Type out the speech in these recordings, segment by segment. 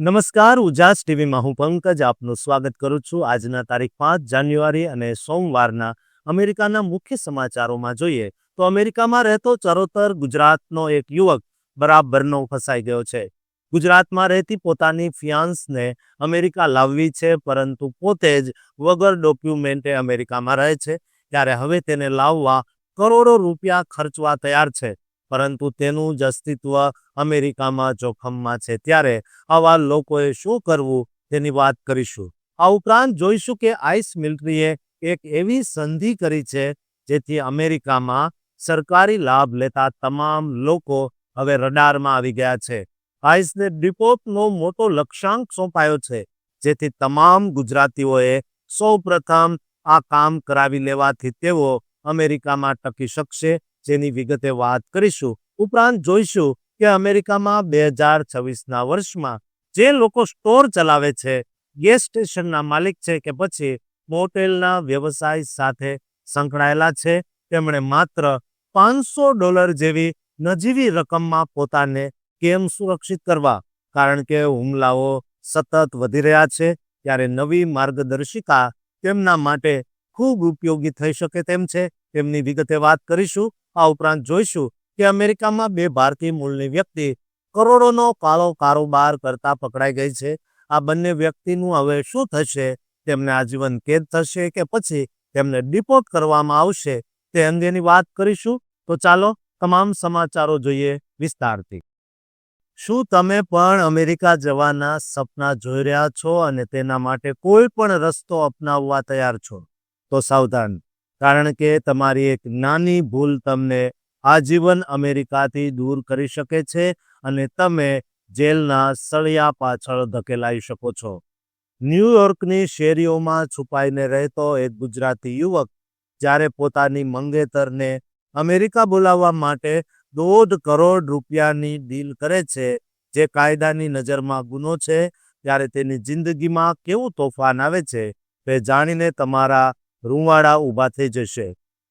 નમસ્કાર, ઉજાસ ટીવીમાં હું પંકજ આપનું સ્વાગત કરું છું. આજના તારીખ પાંચ જાન્યુઆરી અને સોમવારના અમેરિકાના મુખ્ય સમાચારોમાં જોઈએ તો અમેરિકામાં રહેતો ચરોતર ગુજરાતનો એક યુવક બરાબરનો ફસાઈ ગયો છે. ગુજરાતમાં રહેતી પોતાની ફિયાન્સને અમેરિકા લાવવી છે, પરંતુ પોતે જ વગર ડોક્યુમેન્ટે અમેરિકામાં રહે છે. ત્યારે હવે તેને લાવવા કરોડો રૂપિયા ખર્ચવા તૈયાર છે. પરંતુ તેનું જ અસ્તિત્વ અમેરિકામાં જોખમમાં છે. ત્યારે આવા લોકોએ શું કરવું તેની વાત કરીશું. આ ઉપરાંત જોઈશું કે આઈસ મિલિટરીએ એક એવી સંધિ કરી છે જેથી અમેરિકામાં સરકારી લાભ લેતા તમામ લોકો હવે રડારમાં આવી ગયા છે. આઈસને ડિપોર્ટનો મોટો લક્ષ્યાંક સોંપાયો છે, જેથી તમામ ગુજરાતીઓએ સૌ પ્રથમ આ કામ કરાવી લેવાથી તેઓ અમેરિકામાં ટકી શકશે જેની વિગતે વાત કરીશું, ઉપરાંત જોઈશું કે અમેરિકામાં બે હજાર છવ્વીસના વર્ષમાં જે લોકો સ્ટોર ચલાવે છે, ગેસ સ્ટેશનના માલિક છે કે પછી મોટેલના વ્યવસાય સાથે સંકળાયેલા છે, તેમણે માત્ર પાંચસો ડોલર જેવી નજીવી રકમમાં પોતાને કેમ સુરક્ષિત કરવા, કારણ કે હુમલાઓ સતત વધી રહ્યા છે, ત્યારે નવી માર્ગદર્શિકા તેમના માટે ખૂબ ઉપયોગી થઈ શકે તેમ છે. તેમની વિગતે વાત કરીશું. આ ઉપરાંત જોઈશું કે અમેરિકામાં બે ભારતીય મૂળની વ્યક્તિ કરોડોનો કાળો કારોબાર કરતા પકડાઈ ગઈ છે. આ બંને વ્યક્તિનું હવે શું થશે? તેમને આજીવન કેદ થશે કે પછી તેમને ડિપોર્ટ કરવામાં આવશે? તે અંગેની વાત કરીશું. તો ચાલો તમામ સમાચારો જોઈએ વિસ્તારથી. શું તમે પણ અમેરિકા જવાના સપના જોઈ રહ્યા છો અને તેના માટે કોઈ પણ રસ્તો અપનાવવા તૈયાર છો? તો સાવધાન કારણ કે તમારી એક નાની ભૂલ તમને આજીવન અમેરિકાથી દૂર કરી શકે છે અને તમે જેલના સળિયા પાછળ ધકેલાઈ શકો છો. ન્યૂયોર્કની શેરીઓમાં છુપાઈને રહેતો એક ગુજરાતી યુવક જ્યારે પોતાની મંગેતરને અમેરિકા બોલાવવા માટે દોઢ કરોડ રૂપિયાની ડીલ કરે છે, જે કાયદાની નજરમાં ગુનો છે, ત્યારે તેની જિંદગીમાં કેવું તોફાન આવે છે, તે જાણીને તમારા રૂંવાડા ઊભા થઈ જશે.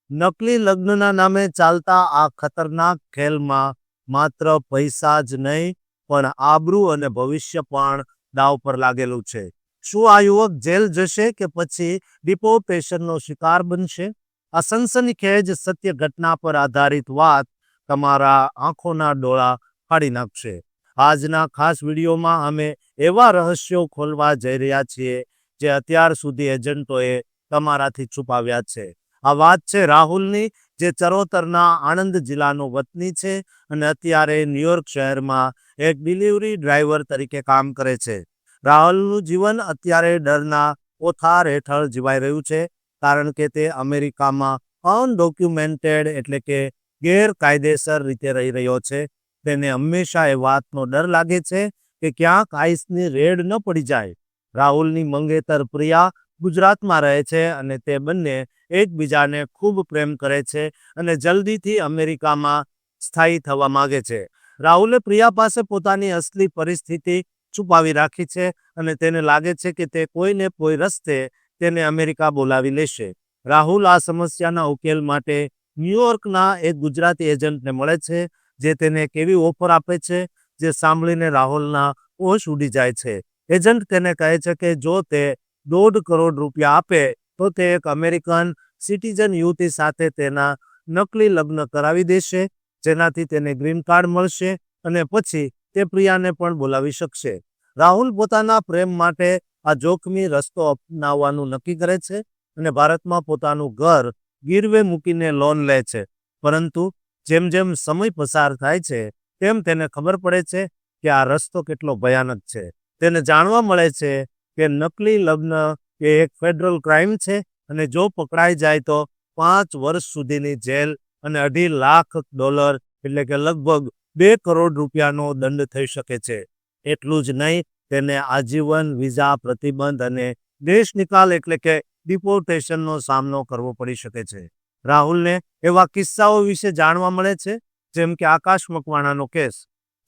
નકલી લગ્નના નામે ચાલતા આ ખતરનાક ખેલમાં માત્ર પૈસા જ નહીં, પણ આબરૂ અને ભવિષ્ય પણ દાવ પર લાગેલું છે. શું આ યુવક જેલ જશે કે પછી ડિપોર્ટેશનનો શિકાર બનશે? આ સનસનીખેજ સત્ય ઘટના પર આધારિત વાત તમારા આંખોના ડોળા ફાડી નાખશે. આજના ખાસ વિડીયોમાં અમે એવા રહસ્યો ખોલવા જઈ રહ્યા છીએ જે અત્યાર સુધી એજન્ટોએ તમારાથી છુપાવ્યા છે. આ વાત છે રાહુલની, જે ચરોતરના આણંદ જિલ્લાનો વતની છે અને અત્યારે ન્યુયોર્ક શહેરમાં એક ડિલિવરી ડ્રાઈવર તરીકે કામ કરે છે. રાહુલનું જીવન અત્યારે ડરના ઓથાર હેઠળ જીવાઈ રહ્યું છે, કારણ કે તે અમેરિકામાં અનડોક્યુમેન્ટેડ એટલે કે ગેરકાયદેસર રીતે રહી રહ્યો છે. તેને હંમેશા એ વાતનો ડર લાગે છે કે ક્યાંક આઈસની રેડ ન પડી જાય. રાહુલની મંગેતર પ્રિયા ગુજરાતમાં રહે છે અને તે બંને એકબીજાને ખૂબ પ્રેમ કરે છે અને જલ્દીથી અમેરિકામાં સ્થાયી થવા માગે છે. રાહુલે પ્રિયા પાસે પોતાની અસલી પરિસ્થિતિ છુપાવી રાખી છે અને તેને લાગે છે કે તે કોઈને કોઈ રસ્તે તેને અમેરિકા બોલાવી લેશે. રાહુલ આ સમસ્યાના ઉકેલ માટે ન્યુયોર્કના એક ગુજરાતી એજન્ટને મળે છે, જે તેને કેવી ઓફર આપે છે, જે સાંભળીને રાહુલના ઓશ ઉડી જાય છે. એજન્ટ તેને કહે છે કે જો તે દોઢ કરોડ રૂપિયા આપે, તો તે એક અમેરિકન સિટીઝન યુવતી સાથે તેના નકલી લગ્ન કરાવી દેશે, જેનાથી તેને ગ્રીન કાર્ડ મળશે અને પછી તે પ્રિયાને પણ બોલાવી શકશે. રાહુલ પોતાના પ્રેમ માટે આ જોખમી રસ્તો અપનાવવાનું નક્કી કરે છે અને ભારતમાં પોતાનું ઘર ગીરવે મૂકીને લોન લે છે. પરંતુ જેમ જેમ સમય પસાર થાય છે, તેમ તેને ખબર પડે છે કે આ રસ્તો કેટલો ભયાનક છે. તેને જાણવા મળે છે કે નકલી લગ્ન એ એક ફેડરલ ક્રાઇમ છે અને જો પકડાઈ જાય તો પાંચ વર્ષ સુધીની જેલ અને અઢી લાખ ડોલર એટલે કે લગભગ બે કરોડ રૂપિયાનો દંડ થઈ શકે છે. એટલું જ નહીં, તેને આજીવન વિઝા પ્રતિબંધ અને દેશ નિકાલ એટલે કે ડિપોર્ટેશનનો સામનો કરવો પડી શકે છે. રાહુલને એવા કિસ્સાઓ વિશે જાણવા મળે છે, જેમ કે આકાશ મકવાણાનો કેસ,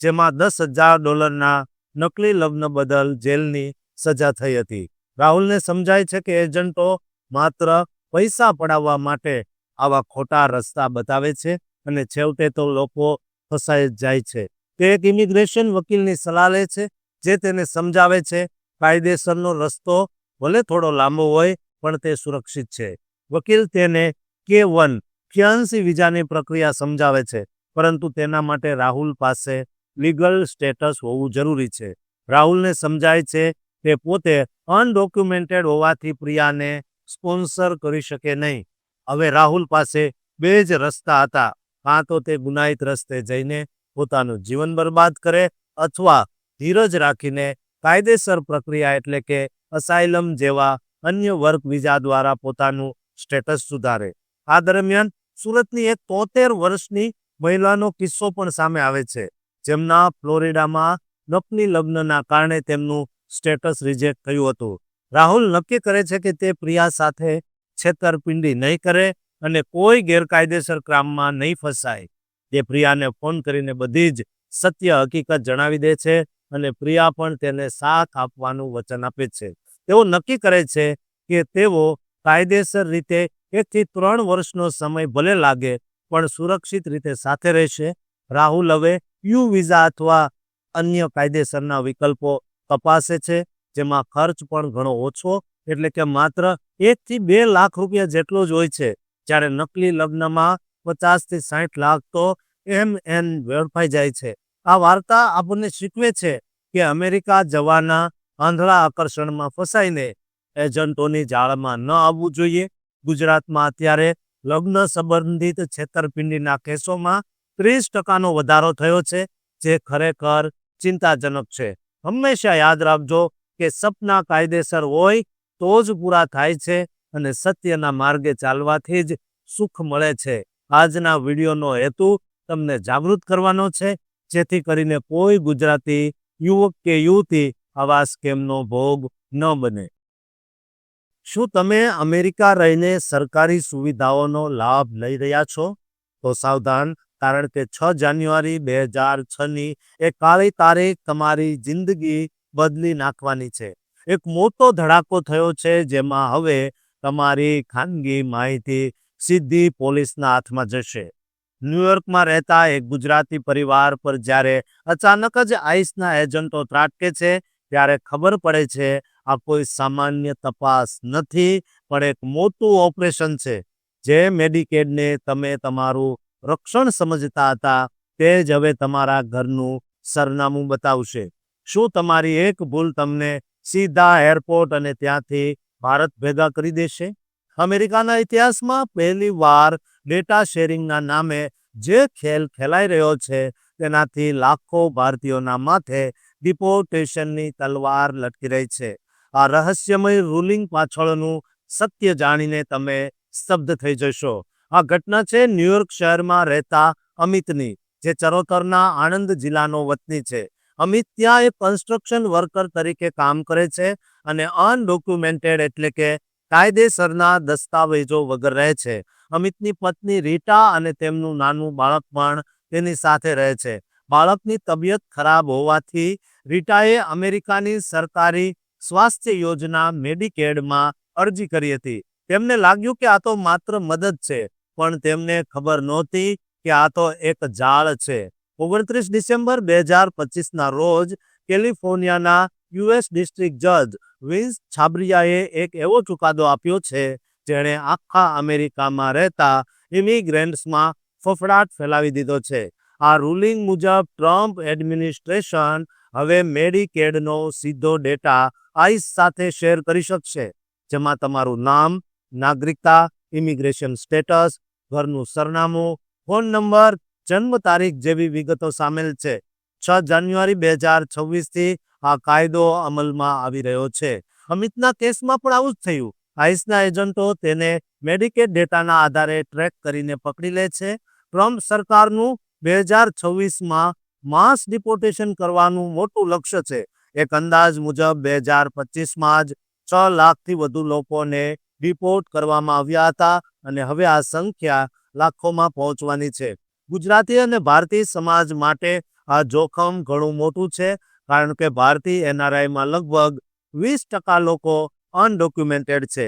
જેમાં દસ હજાર ડોલરના નકલી લગ્ન બદલ જેલની સજા થઈ હતી. રાહુલને સમજાય છે કે એજન્ટો માત્ર પૈસા પડાવવા માટે આવા ખોટા રસ્તા બતાવે છે અને છેવટે તો લોકો ફસાઈ જાય છે. તે એક ઇમિગ્રેશન વકીલની સલાહ લે છે, જે તેને સમજાવે છે, કાયદેસરનો રસ્તો ભલે થોડો લાંબો હોય, પણ તે સુરક્ષિત છે. વકીલ તેને કે વન ફિયાન્સી વિઝાની પ્રક્રિયા સમજાવે છે, પરંતુ તેના માટે રાહુલ પાસે લીગલ સ્ટેટસ હોવું જરૂરી છે. રાહુલને સમજાય છે તે પોતે અનડોક્યુમેન્ટેડ હોવાથી પ્રિયાને સ્પોન્સર કરી શકે નહીં. હવે રાહુલ પાસે બે જ રસ્તા હતા. કાં તો તે ગુનાહિત રસ્તે જઈને પોતાનું જીવન બરબાદ કરે અથવા ધીરજ રાખીને કાયદેસર પ્રક્રિયા એટલે કે અસાઇલમ જેવા અન્ય વર્ક વિઝા દ્વારા પોતાનું સ્ટેટસ સુધારે. આ દરમિયાન સુરતની એક તોતેર વર્ષની મહિલાનો કિસ્સો પણ સામે આવે છે. જેમના ફ્લોરિડામાં નકલી લગ્નના કારણે તેમનું સ્ટેટસ રિજેક્ટ થયું હતું. રાહુલ નક્કી કરે છે કે તે પ્રિયા સાથે છેતરપિંડી નહીં કરે અને કોઈ ગેરકાયદેસર કામમાં નહીં ફસાય. તે પ્રિયાને ફોન કરીને બધી જ સત્ય હકીકત જણાવી દે છે અને પ્રિયા પણ તેને સાથ આપવાનું વચન આપે છે. તેઓ નક્કી કરે છે કે તેઓ કાયદેસર રીતે એકથી ત્રણ વર્ષનો સમય ભલે લાગે, પણ સુરક્ષિત રીતે સાથે રહેશે. રાહુલ હવે યુ વિઝા અથવા અન્ય કાયદેસરના વિકલ્પો તપાસે છે, જેમાં ખર્ચ પણ ઘણો ઓછો, એટલે કે માત્ર એકથી બે લાખ રૂપિયા જેટલો જ હોય છે. જ્યારે નકલી લગ્નમાં પચાસથી સાઠ લાખ તો એમ એન વેડફાઈ જાય છે. આ વાર્તા આપણને શીખવે છે કે અમેરિકા જવાના આંધળા આકર્ષણમાં ફસાઈને એજન્ટોની જાળમાં ન આવવું જોઈએ. ગુજરાતમાં અત્યારે લગ્ન સંબંધિત છેતરપિંડીના કેસોમાં ત્રીસ ટકાનો વધારો થયો છે, જે ખરેખર ચિંતાજનક છે. હંમેશા યાદ રાખજો કે સપના કાયદેસર હોય તો જ પૂરા થાય છે અને સત્યના માર્ગે ચાલવાથી જ સુખ મળે છે. આજના વિડીયોનો હેતુ તમને જાગૃત કરવાનો છે. જેથી કરીને કોઈ ગુજરાતી યુવક કે યુવતી આવા સ્કેમનો ભોગ ન બને. શું તમે અમેરિકા રહીને સરકારી સુવિધાઓનો લાભ લઈ રહ્યા છો? તો સાવધાન કારણ કે છ જાન્યુઆરી બે હજાર છની એ કાળી તારીખ તમારી જિંદગી બદલી નાખવાની છે. એક મોટો ધડાકો થયો છે જેમાં હવે તમારી ખાનગી માહિતી સીધી પોલીસના હાથમાં જશે. ન્યુયોર્કમાં રહેતા એક ગુજરાતી પરિવાર પર જ્યારે અચાનક જ આઈસના એજન્ટો ત્રાટકે છે, ત્યારે ખબર પડે છે, આ કોઈ સામાન્ય તપાસ નથી, પણ એક મોટું ઓપરેશન છે, જે મેડિકેડને તમે તમારું રક્ષણ સમજતા હતા તે જ હવે તમારા ઘરનું સરનામું બતાવશે. શું તમારી એક ભૂલ તમને સીધા એરપોર્ટ અને ત્યાંથી ભારત ભેગા કરી દેશે? અમેરિકાના ઇતિહાસમાં પહેલી વાર ડેટા શેરિંગના નામે જે ખેલ ખેલાઈ રહ્યો છે તેનાથી લાખો ભારતીયોના માથે ડિપોર્ટેશનની તલવાર લટકી રહી છે. આ રહસ્યમય રૂલિંગ પાછળનું સત્ય જાણીને તમે સ્તબ્ધ થઈ જશો. આ ઘટના છે ન્યુયોર્ક શહેરમાં રહેતા અમિતની, જે ચરોતરના આણંદ જિલ્લાનો વતની છે. અમિત ત્યાં એ કન્સ્ટ્રક્શન વર્કર તરીકે કામ કરે છે અને અનડોક્યુમેન્ટેડ એટલે કે કાયદેસરના દસ્તાવેજો વગર રહે છે. અમિતની પત્ની રીટા અને તેમનું નાનું બાળક પણ તેની સાથે રહે છે. બાળકની તબિયત ખરાબ હોવાથી રીટાએ અમેરિકાની સરકારી સ્વાસ્થ્ય યોજના મેડિકેડમાં અરજી કરી હતી. તેમને લાગ્યું કે આ તો માત્ર મદદ છે. પણ તેમને ખબર નહોતી કે આ તો એક જાળ છે. ઓગણત્રીસ ડિસેમ્બર બે હજાર પચીસના રોજ કેલિફોર્નિયાના યુએસ ડિસ્ટ્રિક્ટ જજ વિન્સ છાબરિયાએ એક એવો ચુકાદો આપ્યો છે, જેણે આખા અમેરિકામાં રહેતા ઇમિગ્રેન્ટ્સમાં ફફડાટ ફેલાવી દીધો છે. આ રૂલિંગ મુજબ ટ્રમ્પ એડમિનિસ્ટ્રેશન હવે મેડિકેડનો સીધો ડેટા આઈસ સાથે શેર કરી શકશે, જેમાં તમારું નામ, નાગરિકતા, ઇમિગ્રેશન સ્ટેટસ ઘરનું સરનામું, ફોન નંબર, જન્મ તારીખ જેવી વિગતો સામેલ છે. છ જાન્યુઆરી બે હજાર છવ્વીસથી આ કાયદો અમલમાં આવી રહ્યો છે. અમિતના કેસમાં પણ આવું જ થયું. આઈસના એજન્ટો તેને મેડિકેડ ડેટાના આધારે ટ્રેક કરીને પકડી લે છે. ટ્રમ્પ સરકારનું બે હજાર છવ્વીસમાં માસ ડિપોર્ટેશન કરવાનું મોટું લક્ષ્ય છે. એક અંદાજ મુજબ બે હજાર પચીસમાં જ છ લાખથી વધુ લોકોને ડિપોર્ટ કરવામાં આવ્યા હતા અને હવે આ સંખ્યા લાખોમાં પહોંચવાની છે. ગુજરાતી અને ભારતીય સમાજ માટે આ જોખમ ઘણું મોટું છે, કારણ કે ભારતીય એનઆરઆઈમાં લગભગ વીસ ટકા લોકો અનડોક્યુમેન્ટેડ છે.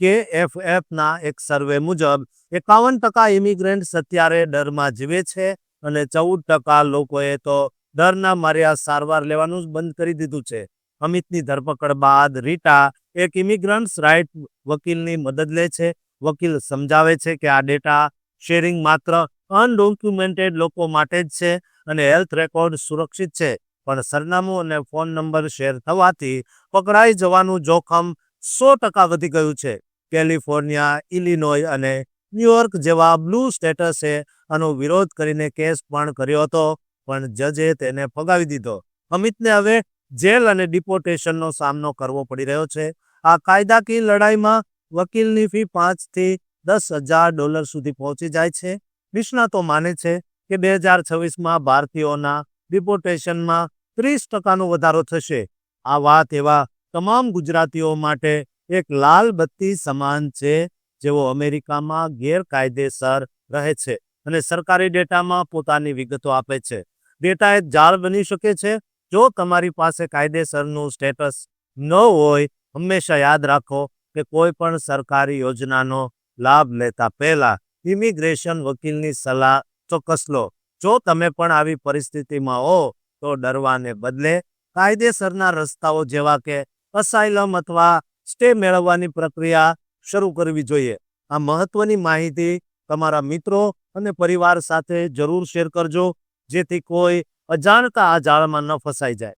કે એફ એફના એક સર્વે મુજબ, એકાવન ટકા ઇમિગ્રન્ટ્સ અત્યારે ડરમાં જીવે છે અને ચૌદ ટકા લોકોએ તો ડરના માર્યા સારવાર લેવાનું જ બંધ કરી દીધું છે. અમિતની ધરપકડ બાદ રીટા એક ઇમિગ્રન્ટ્સ રાઇટ વકીલની મદદ લે છે. વકીલ સમજાવે છે કે આ ડેટા શેરિંગ માત્ર અનડોક્યુમેન્ટેડ લોકો માટે જ છે અને હેલ્થ રેકોર્ડ સુરક્ષિત છે, પણ સરનામું અને ફોન નંબર શેર થવાથી પકડાઈ જવાનું જોખમ સો ટકા વધી ગયું છે. કેલિફોર્નિયા, ઇલિનોય અને ન્યુયોર્ક જેવા બ્લુ સ્ટેટસે આનો વિરોધ કરીને કેસ પણ કર્યો હતો, પણ જજે તેને ફગાવી દીધો. અમિતને હવે જેલ અને ડિપોર્ટેશનનો સામનો કરવો પડી રહ્યો છે. આ કાયદાકીય લડાઈમાં વકીલની ફી પાંચથી દસ હજાર ડોલર સુધી પહોંચી જાય છે. નિષ્ણાતો માને છે કે બે હજાર છવ્વીસમાં ભારતીયોના ડિપોર્ટેશનમાં ત્રીસ ટકાનો વધારો થશે. આ વાત એવા તમામ ગુજરાતીઓ માટે એક લાલ બત્તી સમાન છે, જેઓ અમેરિકામાં ગેરકાયદેસર રહે છે અને સરકારી ડેટામાં પોતાની વિગતો આપે છે. ડેટા એક જાળ બની શકે છે જો તમારી પાસે કાયદેસરનું સ્ટેટસ ન હોય, હંમેશા યાદ રાખો કે કોઈ પણ સરકારી યોજનાનો લાભ લેતા પહેલા ઇમિગ્રેશન વકીલની સલાહ ચોક્કસ લો. જો તમે પણ આવી પરિસ્થિતિમાં હો, તો ડરવાને બદલે કાયદેસરના રસ્તાઓ જેવા કે અસાઇલમ અથવા સ્ટે મેળવવાની પ્રક્રિયા શરૂ કરવી જોઈએ. આ મહત્વની માહિતી તમારા મિત્રો અને પરિવાર સાથે જરૂર શેર કરજો, જેથી કોઈ અજાણતા આ જાળમાં ન ફસાઈ જાય.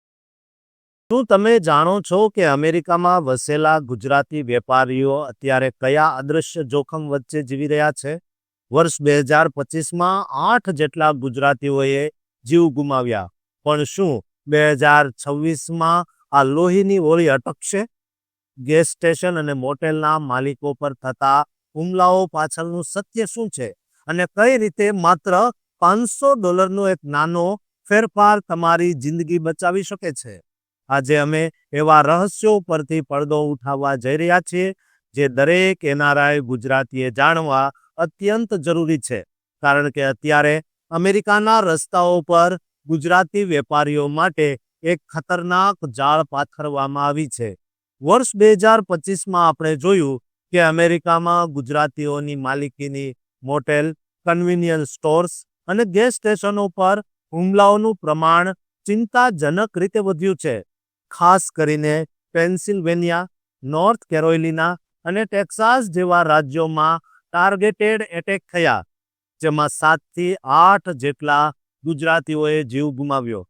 શું તમે જાણો છો કે અમેરિકામાં વસેલા ગુજરાતી વેપારીઓ અત્યારે કયા અદૃશ્ય જોખમ વચ્ચે જીવી રહ્યા છે? વર્ષ બે હજાર પચીસમાં આઠ જેટલા ગુજરાતીઓએ જીવ ગુમાવ્યા, પણ શું બે હજાર છવ્વીસમાં આ લોહીની હોળી અટકશે? ગેસ સ્ટેશન અને મોટેલના માલિકો પર થતા હુમલાઓ પાછળનું સત્ય શું છે? અને કઈ રીતે માત્ર પાંચસો ડોલરનો એક નાનો ફેરફાર તમારી જિંદગી બચાવી શકે છે. આજે અમે એવા રહસ્યો પરથી પડદો ઉઠાવવા જઈ રહ્યા છીએ, જે દરેક એનઆરઆઈ ગુજરાતીએ જાણવા અત્યંત જરૂરી છે. કારણ કે અત્યારે અમેરિકાના રસ્તાઓ પર ગુજરાતી વેપારીઓ માટે એક ખતરનાક જાળ પાથરવામાં આવી છે. વર્ષ બે હજાર પચીસમાં આપણે જોયું કે અમેરિકામાં ગુજરાતીઓની માલિકીની મોટેલ કન્વિનિયન્સ સ્ટોર્સ અને ગેસ સ્ટેશનો પર હુમલાઓનું પ્રમાણ ચિંતાજનક રીતે વધ્યું છે. ખાસ કરીને પેન્સિલ્વેનિયા, નોર્થ કેરોલિના અને ટેક્સાસ જેવા રાજ્યોમાં ટાર્ગેટેડ એટેક થયા, જેમાં સાતથી આઠ જેટલા ગુજરાતીઓએ જીવ ગુમાવ્યો.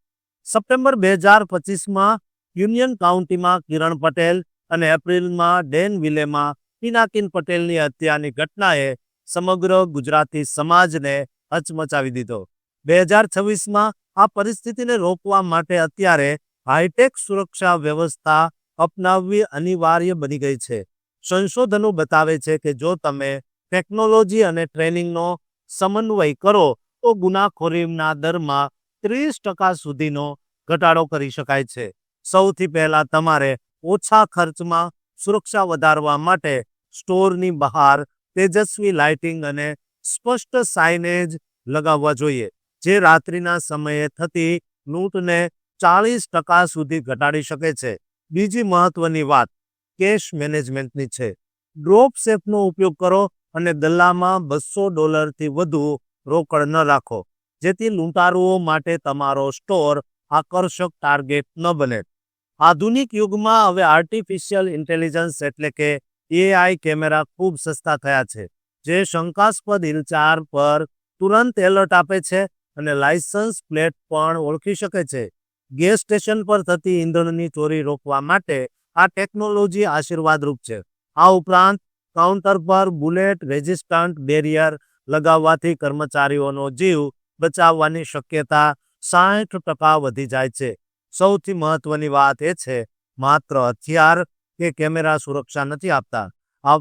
સપ્ટેમ્બર બે હજાર પચીસમાં યુનિયન કાઉન્ટીમાં કિરણ પટેલ અને એપ્રિલમાં ડેન વિલેમાં પિનાકિન પટેલની હત્યાની ઘટનાએ સમગ્ર ગુજરાતી સમાજને હચમચાવી દીધો. બે હજાર છવ્વીસમાં આ પરિસ્થિતિને રોકવા માટે અત્યારે હાઈટેક સુરક્ષા વ્યવસ્થા અપનાવવી અનિવાર્ય બની ગઈ છે. સંશોધનો બતાવે છે કે જો તમે ટેકનોલોજી અને ટ્રેનિંગનો સમન્વય કરો, તો ગુનાખોરીના દરમાં ત્રીસ ટકા સુધીનો ઘટાડો કરી શકાય છે. સૌથી પહેલા તમારે ઓછા ખર્ચમાં સુરક્ષા વધારવા માટે સ્ટોરની બહાર તેજસ્વી લાઇટિંગ અને સ્પષ્ટ સાઇનેજ લગાવવા જોઈએ. જે રાત્રિના સમયે થતી લૂંટને ચાલીસ ટકા સુધી ઘટાડી શકે છે. બીજી મહત્વની વાત, કેશ મેનેજમેન્ટની છે. ડ્રોપ સેફનો ઉપયોગ કરો અને દલ્લામાં બસો ડોલરથી વધુ રોકડ ન રાખો, જેથી લૂંટારુઓ માટે તમારો સ્ટોર આકર્ષક ટાર્ગેટ ન બને. આધુનિક યુગમાં હવે આર્ટિફિશિયલ ઇન્ટેલિજન્સ એટલે કે એઆઈ કેમેરા ખૂબ સસ્તા થયા છે, જે શંકાસ્પદ હિલચાર પર તુરંત એલર્ટ આપે છે અને લાયસન્સ પ્લેટ પણ ઓળખી શકે છે. ગેસ સ્ટેશન પર થતી ઈંધણની ચોરી રોકવા માટે આ ટેકનોલોજી આશીર્વાદરૂપ છે. આ ઉપરાંત, કાઉન્ટર પર બુલેટ રેઝિસ્ટન્ટ બેરિયર લગાવવાથી કર્મચારીઓનો જીવ બચાવવાની શક્યતા સાઠ ટકા વધી જાય છે. સૌથી મહત્વની વાત એ છે, માત્ર હથિયાર કે કેમેરા સુરક્ષા નથી આપતા. આ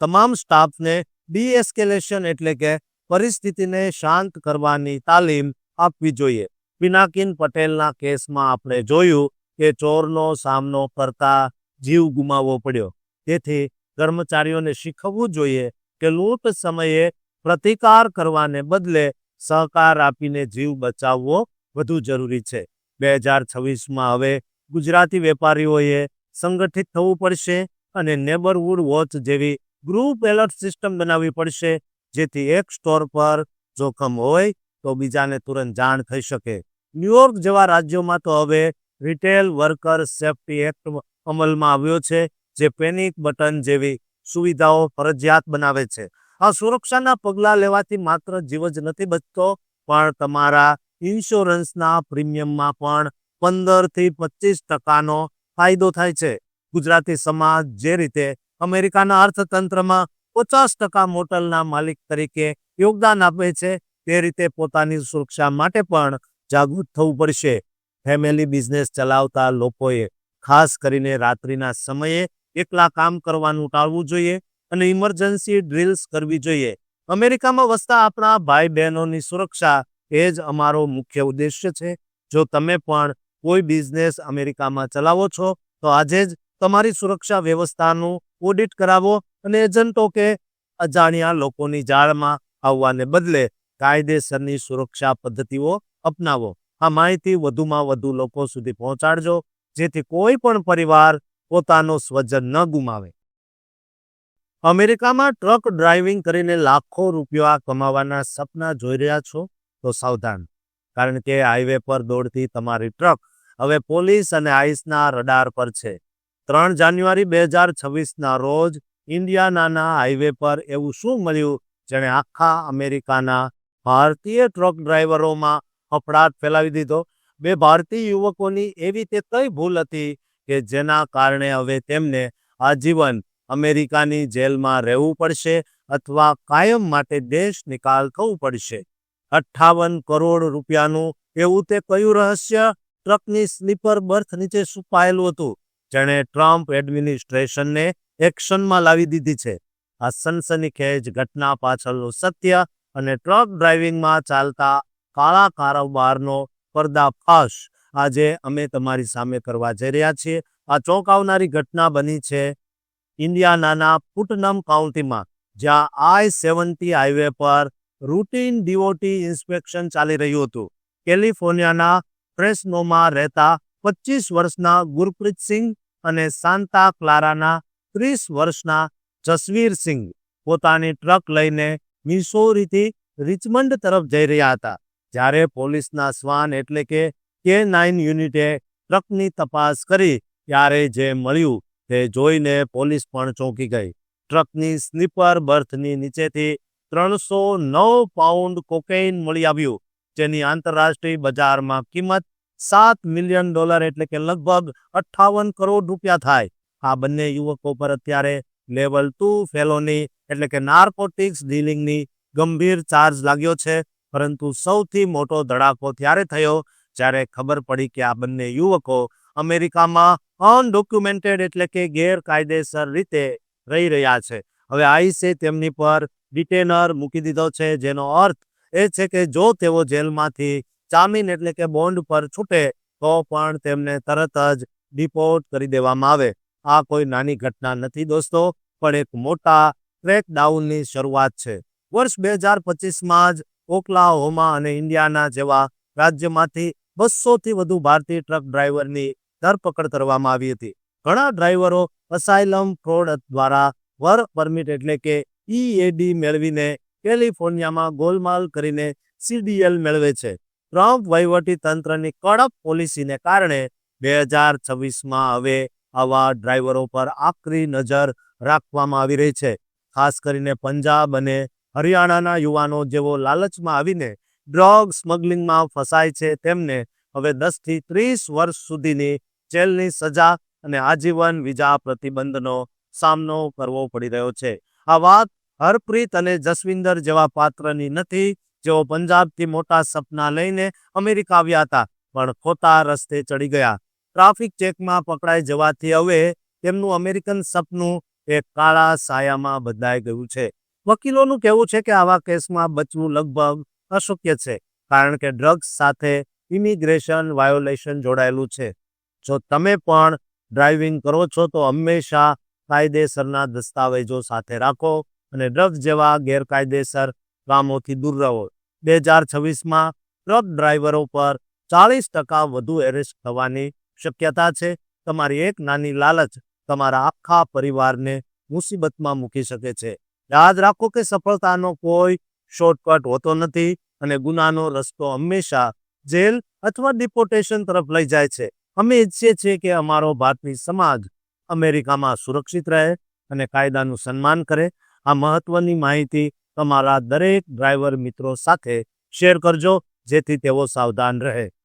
તમામ સ્ટાફને ડીએસ્કેલેશન એટલે કે પરિસ્થિતિને શાંત કરવાની તાલીમ આપવી જોઈએ. પિનાકિન પટેલના કેસમાં આપણે જોયું કે ચોરનો સામનો કરતા જીવ ગુમાવવો પડ્યો. તેથી કર્મચારીઓને શીખવવું જોઈએ કે લૂંટ સમયે પ્રતિકાર કરવાને બદલે સહકાર આપીને જીવ બચાવવો વધુ જરૂરી છે. બે હજાર છવ્વીસમાં હવે ગુજરાતી વેપારીઓએ સંગઠિત થવું પડશે અને નેબરહુડ વોચ જેવી ગ્રુપ એલર્ટ સિસ્ટમ બનાવવી પડશે જેથી એક સ્ટોર પર જોખમ હોય તો બીજાને તુરંત જાણ થઈ શકે. ન્યુયોર્ક જેવા રાજ્યોમાં તો હવે રિટેલ વર્કર સેફ્ટી એક્ટ અમલમાં આવ્યો છે, જે પેનિક બટન જેવી સુવિધાઓ ફરજિયાત બનાવે છે. આ સુરક્ષાના પગલાં લેવાથી માત્ર જીવ જ નથી બચતો, પણ તમારા ઇન્સ્યોરન્સના પ્રીમિયમમાં પણ પંદરથી પચીસ ટકાનો ફાયદો થાય છે. ગુજરાતી સમાજ જે રીતે અમેરિકાના અર્થતંત્રમાં પચાસ ટકા મોટલના માલિક તરીકે યોગદાન આપે છે. તે રીતે પોતાની સુરક્ષા માટે પણ જાગૃત થવું પડશે. ફેમિલી બિઝનેસ ચલાવતા લોકોએ ખાસ કરીને રાત્રિના સમયે એકલા કામ કરવાનું ટાળવું જોઈએ અને ઇમરજન્સી ડ્રિલ્સ કરવી જોઈએ. અમેરિકામાં વસતા આપણા ભાઈ બહેનોની સુરક્ષા એ જ અમારો મુખ્ય ઉદ્દેશ્ય છે. જો તમે પણ કોઈ બિઝનેસ અમેરિકામાં ચલાવો છો, તો આજે જ તમારી સુરક્ષા વ્યવસ્થાનું ઓડિટ કરાવો અને એજન્ટો કે અજાણ્યા લોકોની જાળમાં આવવાને બદલે કાયદેસરની સુરક્ષા પદ્ધતિઓ અપનાવો. આ માહિતી વધુમાં વધુ લોકો સુધી પહોંચાડજો, જેથી કોઈ પણ પરિવાર પોતાનો સ્વજન ન ગુમાવે. અમેરિકામાં ટ્રક ડ્રાઇવિંગ કરીને લાખો રૂપિયા કમાવાના સપના જોઈ રહ્યા છો? તો સાવધાન, કારણ કે હાઈવે પર દોડતી તમારી ટ્રક હવે પોલીસ અને આઈસના રડાર પર છે. ત્રણ જાન્યુઆરી બે હજાર છવ્વીસના રોજ ઇન્ડિયાનાના હાઈવે પર એવું શું મળ્યું જેણે આખા અમેરિકાના ભારતીય ટ્રક ડ્રાઈવરોમાં ફફડાટ ફેલાવી દીધો? બે ભારતીય યુવકોની એવી તે કઈ ભૂલ હતી કે જેના કારણે હવે તેમને આજીવન અમેરિકાની જેલમાં રહેવું પડશે અથવા કાયમ માટે દેશ નિકાલ થવું પડશે? અઠ્ઠાવન કરોડ રૂપિયાનું એવું તે કયું રહસ્ય? ટ્રકની સ્લીપર બર્થ નીચે છુપાયેલું હતું. જેણે ટ્રમ્પ એડમિનિસ્ટ્રેશનને એક્શનમાં લાવી દીધી છે. આ સનસનીખેજ ઘટના પાછળનું સત્ય અને ટ્રક ડ્રાઇવિંગમાં ચાલતા કાળા કારોબારનો પર્દાફાશ આજે અમે તમારી સામે કરવા જઈ રહ્યા છીએ. આ ચોંકાવનારી ઘટના બની છે ઇન્ડિયાનાના પુટનમ કાઉન્ટીમાં, જ્યાં આઈ સેવન્ટી હાઈવે પર રૂટીન ડીઓટી ઇન્સ્પેક્શન ચાલી રહ્યું હતું. કેલિફોર્નિયાના ફ્રેશનોમાં રહેતા પચીસ વર્ષના ગુરપ્રીત સિંહ અને સાંતા ક્લારાના ત્રીસ વર્ષના જસવીર પોતાની ટ્રક લઈને મિસોરીથી રિચમન્ડ તરફ જઈ રહ્યા હતા. જ્યારે પોલીસના શ્વાન એટલે કે કે નાઇન યુનિટે ટ્રકની તપાસ કરી, ત્યારે જે મળ્યું તે જોઈને પોલીસ પણ ચોંકી ગઈ. ટ્રકની સ્લીપર બર્થની નીચેથી ત્રણસો નવ પાઉન્ડ કોકેઇન મળી આવ્યું, જેની આંતરરાષ્ટ્રીય બજારમાં કિંમત સાત મિલિયન ડોલર એટલે કે લગભગ અઠ્ઠાવન કરોડ રૂપિયા થાય. આ બંને યુવકો પર અત્યારે લેવલ ટુ ફેલોની એટલે કે નાર્કોટિક્સ ડીલિંગની ગંભીર ચાર્જ લાગ્યો છે. પરંતુ સૌથી મોટો ધડાકો ત્યારે થયો જ્યારે ખબર પડી કે આ બંને યુવકો અમેરિકામાં અનડોક્યુમેન્ટેડ એટલે કે ગેરકાયદેસર રીતે રહી રહ્યા છે. હવે આઈસે તેમની પર ડિટેનર મૂકી દીધો છે, જેનો અર્થ એ છે કે જો તેઓ જેલમાંથી જામીન એટલે કે બોન્ડ પર છૂટે તો પણ તેમને તરત જ ડિપોર્ટ કરી દેવામાં આવે. આ કોઈ નાની ઘટના નથી દોસ્તો, પણ એક મોટા ક્રેકડાઉનની શરૂઆત છે. વર્ષ બે હજાર પચીસમાં જ ઓકલાહોમા અને ઇન્ડિયાના જેવા રાજ્યમાંથી બસોથી વધુ ભારતીય ટ્રક ડ્રાઈવરની ધરપકડ કરવામાં આવી હતી. ઘણા ડ્રાઈવરો અસાઇલમ ફ્રોડ દ્વારા વર્ક પરમિટ એટલે કે ઈએડી મેળવીને કેલિફોર્નિયામાં ગોલમાલ કરીને સીડીએલ મેળવે છે. ટ્રમ્પ વહીવટી તંત્રની કડક પોલિસીને કારણે બે હજાર છવ્વીસમાં હવે આવા ડ્રાઈવરો પર આકરી નજર રાખવામાં આવી રહી છે. ખાસ કરીને પંજાબ અને હરિયાણાના યુવાનો જેવો લાલચમાં આવીને ડ્રગ સ્મગલિંગમાં ફસાય છે, તેમને હવે દસથી ત્રીસ વર્ષ સુધીની જેલની સજા અને આજીવન વિઝા પ્રતિબંધનો સામનો કરવો પડી રહ્યો છે. આ વાત હરપ્રીત અને જસવિંદર જેવા પાત્રની નથી જેઓ પંજાબથી મોટા સપના લઈને અમેરિકા આવ્યા હતા, પણ ખોટા રસ્તે ચડી ગયા. ટ્રાફિક ચેકમાં પકડાઈ જવાથી હવે તેમનું અમેરિકન સપનું એક કાળા સાયામાં બદલાઈ ગયું છે. વકીલોનું કહેવું છે કે આવા કેસમાં બચવું લગભગ અશક્ય છે, કારણ કે ડ્રગ્સ સાથે ઇમિગ્રેશન વાયોલેશન જોડાયેલું છે. જો તમે પણ ડ્રાઇવિંગ કરો છો, તો હંમેશા કાયદેસરના દસ્તાવેજો સાથે રાખો અને ડ્રગ્સ જેવા ગેરકાયદેસર કામોથી દૂર રહો. બે હજાર છવ્વીસમાં ટ્રક ડ્રાઈવરો પર ચાલીસ ટકા વધુ એરેસ્ટ થવાની શક્યતા છે. તમારી એક નાની લાલચ તમારા આખા પરિવારને મુસીબતમાં મૂકી શકે છે. યાદ રાખો કે સફળતાનો કોઈ શોર્ટકટ હોતો નથી અને ગુનાનો રસ્તો હંમેશા જેલ અથવા ડિપોર્ટેશન તરફ લઈ જાય છે. અમે ઈચ્છીએ છીએ કે અમારો ભારતીય સમાજ અમેરિકામાં સુરક્ષિત રહે અને કાયદાનું સન્માન કરે. આ મહત્વની માહિતી તમારા દરેક ડ્રાઈવર મિત્રો સાથે શેર કરજો જેથી તેઓ સાવધાન રહે.